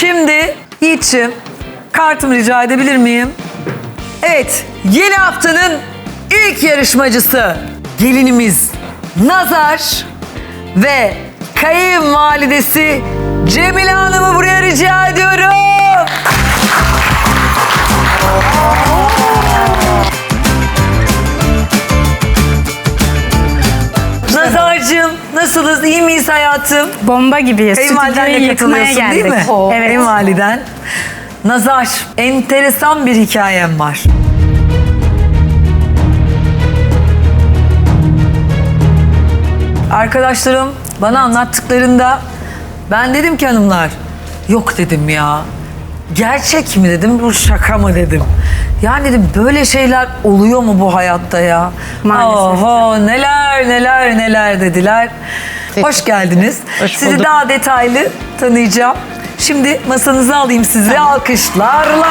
Şimdi Yiğit'ciğim kartımı rica edebilir miyim? Evet, yeni haftanın ilk yarışmacısı gelinimiz Nazar ve kayınvalidesi Cemile Hanım'ı Nazar'cığım nasılız? İyi miyiz hayatım? Bomba gibiyiz. Kayınvalidenle Stüdyoyu yıkmaya katılıyorsun geldik. değil mi? Evet. Kayınvaliden. Nazar, enteresan bir hikayem var. Arkadaşlarım bana anlattıklarında ben dedim ki hanımlar yok dedim ya. Gerçek mi dedim bu şaka mı dedim. Yani dedim böyle şeyler oluyor mu bu hayatta ya? Maalesef. Oho neler neler neler dediler. Hoş geldiniz. Hoş Sizi bulduk. daha detaylı tanıyacağım. Şimdi masanıza alayım sizi alkışlarla.